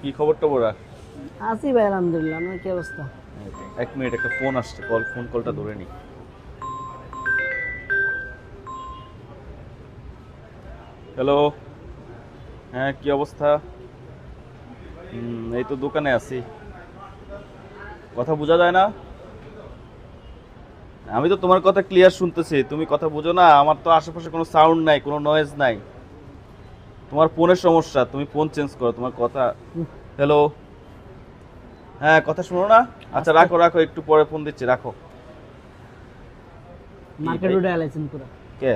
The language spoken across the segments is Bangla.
কি? খবর টবর? আছি ভাই আলহামদুলিল্লাহ। আপনার কি অবস্থা? এক মিনিট একটা ফোন আসছে। কল ফোন কলটা ধরে নি হ্যালো হ্যাঁ কি অবস্থা? এই তো দোকানে আছি। কথা বোঝা যায় না? আমি তো তোমার কথা ক্লিয়ার শুনতেছি। তুমি কথা বুঝো না আমার তো আশেপাশে কোনো সাউন্ড নাই কোনো নয়েজ নাই। তোমার ফোনের সমস্যা তুমি ফোন চেঞ্জ করো তোমার কথা হ্যালো হ্যাঁ কথা শোনো না? আচ্ছা রাখো রাখো একটু পরে ফোন দিচ্ছি রাখো। মার্কেট? উঠে আলাইছেন পুরো। কে?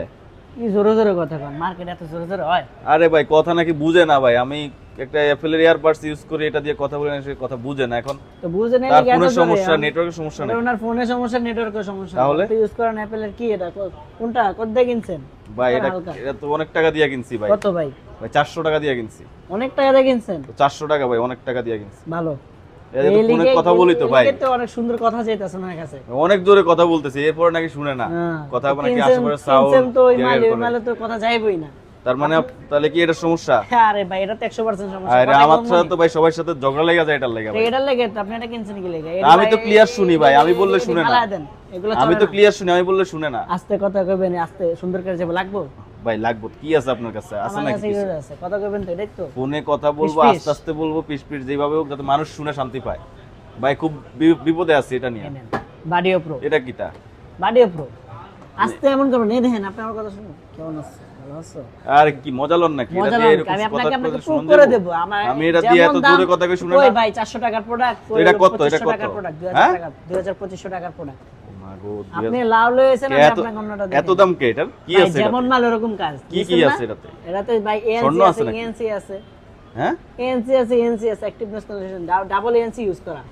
কি জোরে জোরে কথা কন মার্কেট এত জোরে জোরে হয়? আরে ভাই কথা নাকি বুঝে না ভাই আমি একটা অ্যাপেলের ইয়ারবাডস ইউজ করি এটা দিয়ে কথা বলে না সে কথা বুঝে না এখন। তো বুঝে নেই তার কি এত ফোনের জোরে? সমস্যা নেটওয়ার্কের সমস্যা নেই। ওনার ফোনের সমস্যা নেটওয়ার্কের সমস্যা তাহলে? ইউজ করেন অ্যাপেলের কি এটা? কোনটা? কত দিয়ে কিনছেন? ভাই এটা এটা তো অনেক টাকা দিয়ে কিনছি ভাই। কত ভাই? ভাই চারশো টাকা দিয়ে কিনছি। অনেক টাকা দিয়ে কিনছেন? তো চারশো টাকা ভাই অনেক টাকা দিয়ে কিনছি। ভালো। ফোনে কথা বলি তো ভাই। অনেক সুন্দর কথা চাইতেছে ওনার কাছে। অনেক জোরে কথা বলতেছি এরপরে নাকি শুনে না। হ্যাঁ। কথা নাকি আশেপাশে সাউন্ড তো ওই মালে তো কথা যাইবই না। তার মানে তাহলে কি এটা সমস্যা? আরে ভাই এটা তো একশো পার্সেন্ট সমস্যা। আরে আমার সাথে তো ভাই সবার সাথে ঝগড়া লেগে যায় এটার লেগে ভাই। এটার লেগে তো আপনি এটা কিনছেন কি লেগে? আমি তো clear শুনি ভাই, আমি বললে শুনে না। আমি তো ক্লিয়ার শুনি আমি বললে শুনে না। আস্তে কথা কইবেন আস্তে সুন্দর করে যাবে লাগবো? ভাই লাগবো কি আছে আপনার কাছে? আছে আছে কথা কইবেন তো এটাই তো। ফোনে কথা বলব। আস্তে আস্তে বলব পিস পিস যেভাবে হোক যাতে মানুষ শুনে শান্তি পায়। ভাই খুব বিপদে আছে এটা নিয়ে। বাডিও প্রো এটা কিটা? বাডিও প্রো আস্তে এমন করো নেই দেখেন আপনি আমার কথা শুনুন। কেমন আছে? আর কি মজা লন নাকি? এটা দিয়ে এরকম কথা আপনাকে আপনাকে কথা প্রুভ শুনুন করে দেব। আমার আমি এটা দিয়ে এত দূরে কথা কই শুনে ভাই 400 টাকার প্রোডাক্ট এটা কত? এটা কত? টাকার প্রোডাক্ট 2000 হ্যাঁ? টাকা 2500 টাকার প্রোডাক্ট মা গো, দুই আপনি লাভ লয়েছেন আমি আপনাকে অন্যটা এত দাম কে? এটার কি আছে যেমন মাল ওরকম কাজ। কি কি আছে এটাতে? এটাতে ভাই এএনসি আছে নাকি? আছে। হ্যাঁ? এএনসি আছে এএনসি আছে activeness condition double ANC use করা।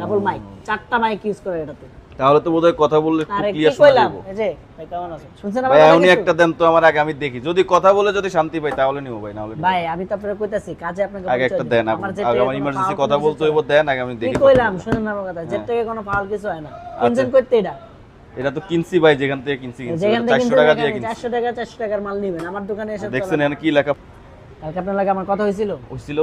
ডাবল মাইক চারটা মাইক ইউজ করা এটাতে। তাহলে তো বোধহয় কথা বললে ক্লিয়ার শোনা যাব যে ভাই কেমন আছো? শুনছেন আমার ভাই উনি একটা দেন তো আমার আগে আমি দেখি। যদি কথা বলে যদি শান্তি পাই তাহলে নিব ভাই নাহলে না। ভাই আমি তো আপনাকে কইতাছি কাজে আপনাকে আগে একটা দেন আমার আগে যে আমার ইমার্জেন্সি কথা বলতে হইব দেন আগে আমি কি দেখি কইলাম? শুনেন না আমার কথা যে হ্যাঁ। থেকে কোনো ফাউল কিছু হয় না। আচ্ছা। টেনশন করতে এটা? এটা তো কিনছি ভাই যেখান থেকে কিনছি কিনছি। যেখান থেকে চারশো টাকা দিয়ে কিনছি। চারশো টাকা চারশো টাকার মাল নিবেন। আমার দোকানে এসে দেখছেন এখানে কি লেখা? কালকে আপনার লাগে আমার কথা হয়েছিল হয়েছিল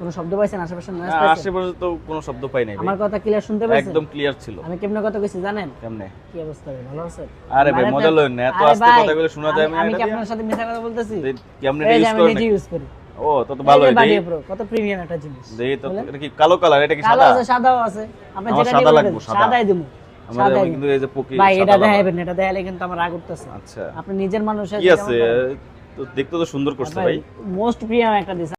কোনো শব্দ পাইছেন? আশেপাশে নয়েজ পাইছেন? আশেপাশে তো কোনো শব্দ পাই নাই আমার কথা ক্লিয়ার শুনতে পাইছেন? একদম ক্লিয়ার ছিল। আমি কেমনে কথা কইছি জানেন? কেমনে? কি অবস্থা ভাই ভালো আছেন? আরে ভাই মানে মজা তো- না এত আস্তে কথাগুলো শোনা যায় আমি- কি আপনার সাথে মিথ্যা কথা বলতেছি? কেমনে ইউজ করেন ইউজ করি। ও ভালো ভাই Body Pro, কত প্রিমিয়াম একটা জিনিস। দেই তো এটা কি কালো কালার এটা কি সাদা? আছে সাদাও আছে। আপনি যেটা সাদা লাগবে, সাদাই দিমু আমাদের কিন্তু এই যে পকি ভাই এটা সাদা এটা দেখাইলে কিন্তু আমার রাগ উঠতেছে। আচ্ছা। আপনি নিজের মানুষ কি আছে? তো দেখতে তো সুন্দর করছে ভাই মোস্ট প্রিমিয়াম একটা